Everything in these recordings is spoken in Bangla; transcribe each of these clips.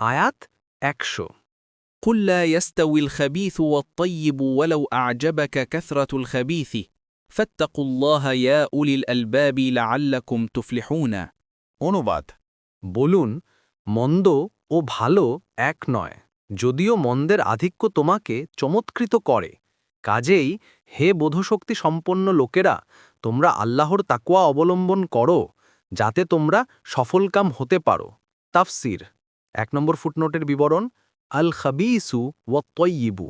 আয়াত একশো قل لا يستوي الخبيث والطيب ولو أعجبك كثرة الخبيث فاتقوا الله يا أولي الألباب لعلكم تفلحون অনুবাদ বলুন মন্দ ও ভালো এক নয় যদিও মন্দের আধিক্য তোমাকে চমৎকৃত করে কাজেই হে বোধশক্তি সম্পন্ন লোকেরা তোমরা আল্লাহর তাকুয়া অবলম্বন করো যাতে তোমরা সফলকাম হতে পারো তাফসির এক নম্বর ফুটনোটের বিবরণ আল খাবিসু ও তৈয়িবু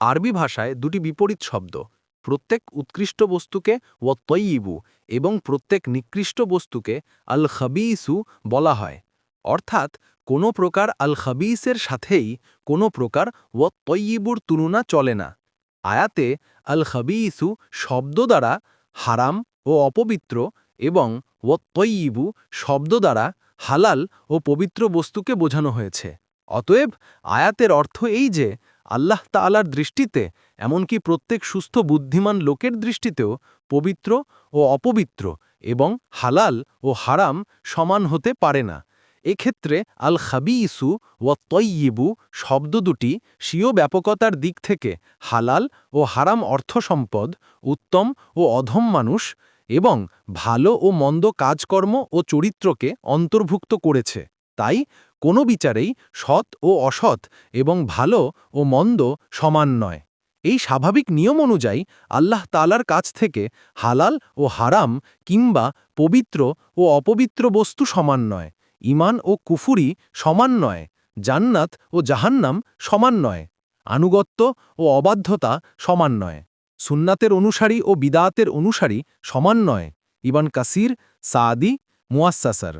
আরবি ভাষায় দুটি বিপরীত শব্দ, প্রত্যেক উৎকৃষ্ট বস্তুকে ও তৈয়িবু এবং প্রত্যেক নিকৃষ্ট বস্তুকে আল খাবিসু বলা হয়। অর্থাৎ, কোনো প্রকার আল খাবিসের সাথেই কোনো প্রকার ও তৈয়িবুর তুলনা চলে না। আয়াতে আল খাবিসু শব্দ দ্বারা হারাম ও অপবিত্র এবং ও তৈয়িবু শব্দ দ্বারা হালাল ও পবিত্র বস্তুকে বোঝানো হয়েছে। অতএব আয়াতের অর্থ এই যে, আল্লাহ তাআলার দৃষ্টিতে, এমনকি প্রত্যেক সুস্থ বুদ্ধিমান লোকের দৃষ্টিতেও পবিত্র ও অপবিত্র এবং হালাল ও হারাম সমান হতে পারে না। এক্ষেত্রে আল খাবিইসু ও তৈয়িবু শব্দ দুটি স্বীয় ব্যাপকতার দিক থেকে হালাল ও হারাম অর্থ সম্পদ উত্তম ও অধম মানুষ এবং ভালো ও মন্দ কাজকর্ম ও চরিত্রকে অন্তর্ভুক্ত করেছে। তাই কোনো বিচারেই সৎ ও অসৎ এবং ভালো ও মন্দ সমান নয়। এই স্বাভাবিক নিয়ম অনুযায়ী আল্লাহ তালার কাছ থেকে হালাল ও হারাম কিংবা পবিত্র ও অপবিত্র বস্তু সমান নয়। ইমান ও কুফুরি সমান নয়। জান্নাত ও জাহান্নাম সমান নয়। আনুগত্য ও অবাধ্যতা সমান নয়। সুন্নাতের অনুসারী ও বিদাতের অনুসারী সমান নয়। ইবান কাসির সাদি মুয়াসাসার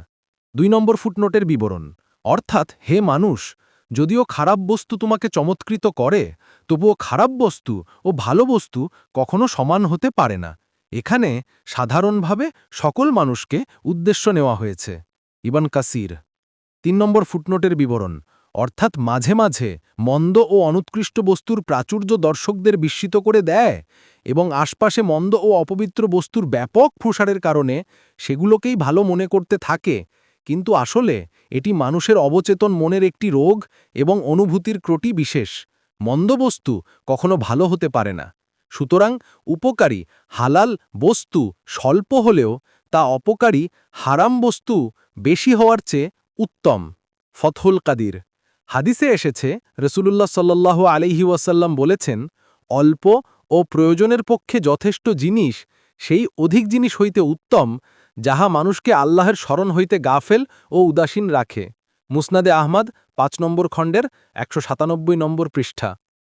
দুই নম্বর ফুটনোটের বিবরণ। অর্থাৎ, হে মানুষ, যদিও খারাপ বস্তু তোমাকে চমৎকৃত করে, তবুও খারাপ বস্তু ও ভালো বস্তু কখনো সমান হতে পারে না। এখানে সাধারণভাবে সকল মানুষকে উদ্দেশ্য নেওয়া হয়েছে। ইবান কাসির। তিন নম্বর ফুটনোটের বিবরণ। অর্থাৎ মাঝে মাঝে মন্দ ও অনুৎকৃষ্ট বস্তুর প্রাচুর্য দর্শকদের বিস্মিত করে দেয় এবং আশপাশে মন্দ ও অপবিত্র বস্তুর ব্যাপক প্রসারের কারণে সেগুলোকেই ভালো মনে করতে থাকে। কিন্তু আসলে এটি মানুষের অবচেতন মনের একটি রোগ এবং অনুভূতির ক্রটি বিশেষ। মন্দ বস্তু কখনো ভালো হতে পারে না। সুতরাং উপকারী হালাল বস্তু স্বল্প হলেও তা অপকারী হারাম বস্তু বেশি হওয়ার চেয়ে উত্তম। ফথুল কাদির হাদিসে এসেছে, রসুলুল্লাহ সাল্লাহ আলিহি ওয়াসাল্লাম বলেছেন, অল্প ও প্রয়োজনের পক্ষে যথেষ্ট জিনিস, সেই অধিক জিনিস হইতে উত্তম, যাহা মানুষকে আল্লাহের স্মরণ হইতে গাফেল ও উদাসীন রাখে। মুসনাদে আহমদ, পাঁচ নম্বর খণ্ডের একশো সাতানব্বই নম্বর পৃষ্ঠা।